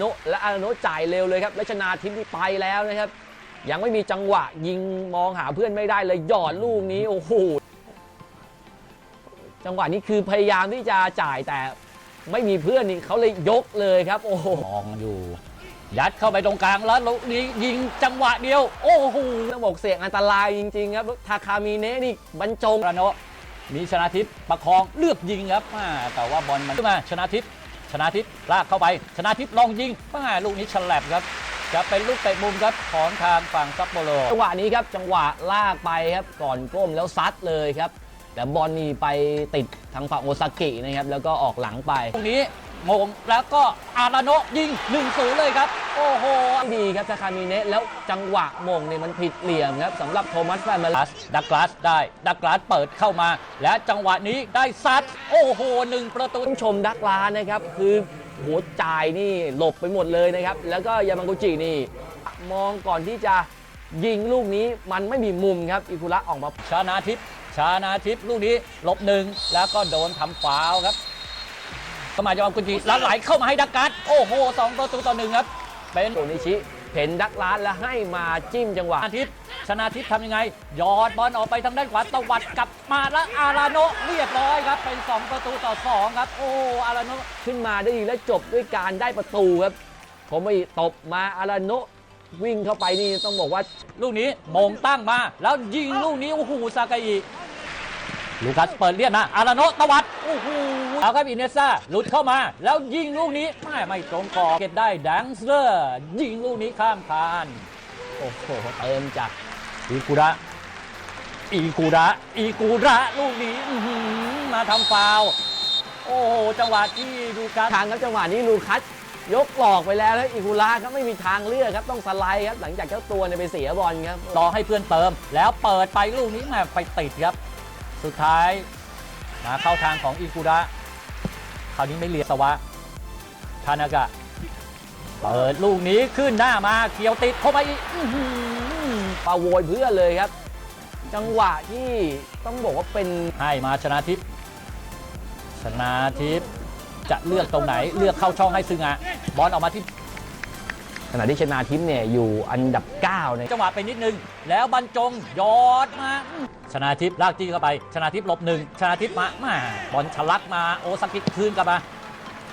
โนและอาโนจ่ายเร็วเลยครับและชนาทิพย์นี่ไปแล้วนะครับ ยังไม่มีจังหวะยิงมองหาเพื่อนไม่ได้เลยหยอดลูกนี้โอ้โหจังหวะนี้คือพยายามที่จะจ่ายแต่ไม่มีเพื่อนนี่เขาเลยยกเลยครับ โอ้โหมองอยู่ ยัดเข้าไปตรงกลางแล้วลูกนี้ยิงจังหวะเดียว โอ้โหต้องบอกเสี่ยงอันตรายจริงๆครับทาคามิเนะนี่บรรจงระโนมีชนะทิพย์ประคองเลือกยิงครับแต่ว่าบอลมันขึ้นมาชนะทิพย์ ชนะทิพย์ลากเข้าไป ชนะทิพย์ลองยิงอ่าลูกนี้ฉลับครับจะเป็นลูกเตะมุมครับของทางฝั่งซัปโปโรจังหวะนี้ครับจังหวะลากไปครับก่อนก้มแล้วซัดเลยครับแต่บอลนี่ไปติดทางฝั่งโอซากินะครับแล้วก็ออกหลังไปตรงนี้ มงแล้วก็อาราโนะยิง1-0เลยครับ โอ้โห ดีครับทาคามิเนะแล้วจังหวะมงเนี่ยมันผิดเหลี่ยมครับสำหรับโทมัสแฟนมาดักดักลาสได้ดักลาสเปิดเข้ามา และจังหวะนี้ได้ซัด โอ้โหหนึ่งประตูต้องชมดักลานะครับ คือโหจ่ายนี่หลบไปหมดเลยนะครับ แล้วก็ยามังกุจินี่ มองก่อนที่จะยิงลูกนี้มันไม่มีมุมครับ อิคุระออกมาชานาทิพย์ชานาทิพย์ลูกนี้หลบหนึ่งแล้วก็โดนทำฟาวล์ครับ เข้ามาจะเอากุญจีแล้วไหลเข้ามาให้ดักการ์ดโอ้โหสองประตูต่อหนึ่งครับ เป็นโอนิชิเห็นดักลาแล้วให้มาจิ้มจังหวะชนาทิพย์ชนาทิพย์ทำยังไงหยอดบอลออกไปทางด้านขวาตวัดกลับมาแล้วอาราโนะเรียบร้อยครับ เป็น 2 ประตูต่อ 2 ครับ โอ้อาราโนะขึ้นมาได้ดีและจบด้วยการได้ประตูครับ ผมไปตบมาอาราโนะวิ่งเข้าไปนี่ต้องบอกว่า ลูกนี้มงตั้งมา แล้วยิงลูกนี้โอ้โหซากาอิ ลูคัสเปิดเลียนนะอาราโนะตวัดโอ้โหเอาครับอินเนซ่าหลุดเข้ามา แล้วยิงลูกนี้ไม่ไม่ตรงกรอบเก็บได้แดงเซอร์ยิงลูกนี้ข้ามคานโอ้โหเติมจากอีกูระอีกูระอีกูระลูกนี้อื้อหือมาทำฟาวล์โอ้โหจังหวะที่ดูการทางครับจังหวะนี้ลูคัสยกหลอกไปแล้วแล้วอิคุระครับไม่มีทางเลือกครับต้องสไลด์ครับหลังจากเจ้าตัวเนี่ยไปเสียบอลครับรอให้เพื่อนเติม แล้วเปิดไปลูกนี้แม่ไปติดครับ สุดท้ายมาเข้าทางของอีกูระคราวนี้ไม่เลียสวะทานากะเปิดลูกนี้ขึ้นหน้ามาเกี่ยวติดเข้าไปอีกอื้อหือปาโวยเพื่อนเลยครับ จังหวะที่ต้องบอกว่าเป็นให้มาชนะทิพย์ชนะทิพย์จะเลือกตรงไหนเลือกเข้าช่องให้ซึงอะบอลออกมาที่ขณะที่ชนาทิพย์เนี่ยอยู่อันดับ9เนี่ยจังหวะไปนิดนึง แล้วบรรจงหยอดมาอื้อ ชนะทิพย์ลากจี้เข้าไป ชนะทิพย์หลบหนึ่งชนะทิพย์มามาบอลฉลักมาโอซากิคืนกลับมา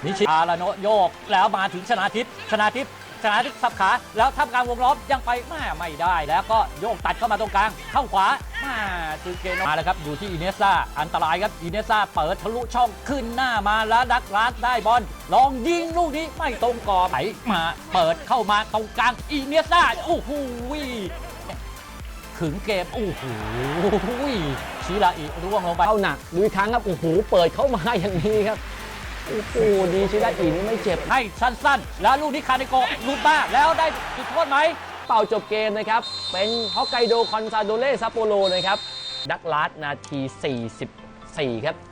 นิชิอาราโนโยกแล้วมาถึงชนะทิพย์ชนะทิพย์ชนะทิพย์สับขาแล้วทำกางวงล้อมยังไปแม่ไม่ได้แล้วก็โยกตัดเข้ามาตรงกลางเข้าขวามาซูเกโนมาแล้วครับอยู่ที่อินเนสซาอันตรายครับอินเนสซาเปิดทะลุช่องขึ้นหน้ามาแล้วดักลาสได้บอลลองยิงลูกนี้ไม่ตรงกรอบไหลมาเปิดเข้ามาตรงกลางอินเนสซาโอ้โห ขึงเกมโอ้โหชิราอิร่วงลงไปเข้าหนักดูอีกครั้งครับโอ้โหเปิดเข้ามาอย่างนี้ครับโอ้โหดีชิดาอินี่ไม่เจ็บให้สั้นๆ แล้วลูกนี้คาเนโกะลุดมาแล้วได้จุดโทษไหมเป่าจบเกมนะครับ เป็นฮอกไกโดคอนซาโดเล่ซัปโปโรนะครับดักลาสนาที 44 ครับ